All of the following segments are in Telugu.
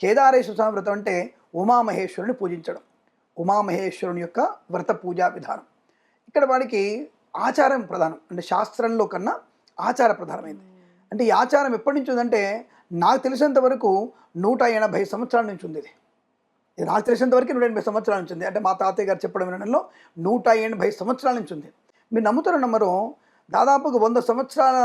కేదారేశ్వర స్వామి వ్రతం అంటే ఉమామహేశ్వరుని పూజించడం. ఉమామహేశ్వరుని యొక్క వ్రత పూజా విధానం. ఇక్కడ వాడికి ఆచారం ప్రధానం. అంటే శాస్త్రంలో కన్నా ఆచార ప్రధానమైంది. అంటే ఈ ఆచారం ఎప్పటి నుంచి ఉందంటే నాకు తెలిసినంత వరకు నూట ఎనభై సంవత్సరాల నుంచి ఉంది ఇది. ఇది నాకు తెలిసినంత వరకు నూట ఎనభై సంవత్సరాల నుంచి ఉంది. అంటే మా తాతయ్య గారు చెప్పడం వినడంలో నూట ఎనభై సంవత్సరాల నుంచి ఉంది. మీరు నమ్ముతారు నమ్మరు దాదాపుగా వంద సంవత్సరాల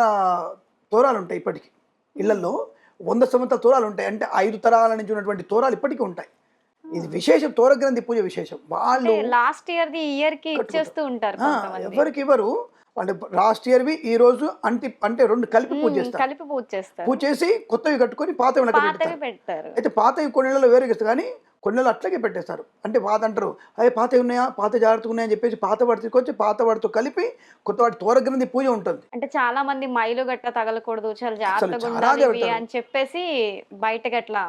తోరాలు ఉంటాయి ఇప్పటికీ. ఇళ్ళలో వంద సంవత్సరాల తోరాలు ఉంటాయి అంటే ఐదు తరాల నుంచి ఉన్నటువంటి తోరాలు ఇప్పటికీ ఉంటాయి. ఇది విశేషం తోరగ్రంథి పూజ విశేషం. వాళ్ళు లాస్ట్ ఇయర్ ది ఇయర్కి ఇచ్చేస్తూ ఉంటారు ఎవరికి ఇవ్వరు. వాళ్ళు లాస్ట్ ఇయర్వి ఈ రోజు అంటి అంటే రెండు కలిపి పూజ చేస్తారు. కలిపి పూజ చేస్తారు. పూజ చేసి కొత్తవి కట్టుకొని పాతవి పెడతారు. అయితే పాతవి కొన్ని వేరే కానీ కొన్ని నెలలు అట్లాగే పెట్టేస్తారు. అంటే పాత అంటారు అదే పాతవి ఉన్నాయా? పాత జాగ్రత్తగా ఉన్నాయని చెప్పేసి పాత వాటి తీసుకొచ్చి పాత వాటితో కలిపి కొత్త వాటి తోరగ్రంథి పూజ ఉంటుంది. అంటే చాలా మంది మైలు గట్ట తగలకూడదు చాలా జాగ్రత్తగా. అని చెప్పేసి బయటకి అట్లా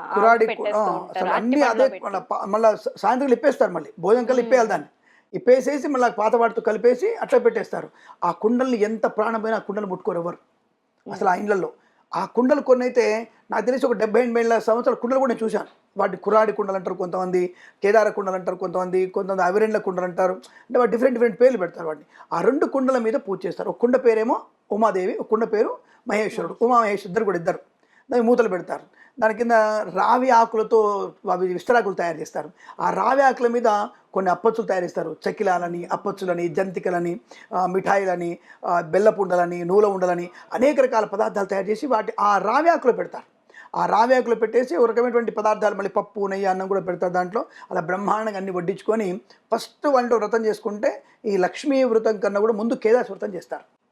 అసలు అన్ని అదే. మళ్ళీ సాయంత్రం ఇప్పేస్తారు మళ్ళీ. భోజనం కల్లా ఇప్పేయాలి దాన్ని. ఇప్పేసేసి మళ్ళీ పాత వాటితో కలిపేసి అట్లా పెట్టేస్తారు. ఆ కుండల్ని ఎంత ప్రాణమైన ఆ కుండలు ముట్టుకోరు ఎవరు. అసలు ఆ ఇండ్లలో ఆ కుండలు కొన్ని అయితే నాకు తెలిసి ఒక డెబ్బై ఎనభై సంవత్సరాల కుండలు కూడా నేను చూశాను. వాటి కురాడి కుండలు అంటారు కొంతమంది కేదార కుండలు అంటారు కొంతమంది కొంతమంది అవిరెండ్ల కుండలు అంటారు. అంటే వాటి డిఫరెంట్ డిఫరెంట్ పేర్లు పెడతారు వాటిని. ఆ రెండు కుండల మీద పూజ చేస్తారు. ఒక కుండ పేరేమో ఉమాదేవి ఒక కుండ పేరు మహేశ్వరుడు. ఉమా మహేశ్వరు ఇద్దరు కూడా ఇద్దరు. మూతలు పెడతారు. దాని కింద రావి ఆకులతో అవి విస్తరాకులు తయారు చేస్తారు. ఆ రావి ఆకుల మీద కొన్ని అప్పచ్చులు తయారు చేస్తారు. చకిలాలని అప్పచ్చులని జంతికలని మిఠాయిలని బెల్లపు బెల్లపుండలని నూల ఉండలని అనేక రకాల పదార్థాలు తయారు చేసి వాటి ఆ రావి ఆకులు పెడతారు. ఆ రావి ఆకులు పెట్టేసి ఒక రకమైనటువంటి పదార్థాలు మళ్ళీ పప్పు నెయ్యి అన్నం కూడా పెడతారు దాంట్లో. అలా బ్రహ్మాండంగా అన్ని వడ్డించుకొని ఫస్ట్ వంట వ్రతం చేసుకుంటే ఈ లక్ష్మీ వ్రతం కన్నా కూడా ముందు కేదాసి వ్రతం చేస్తారు.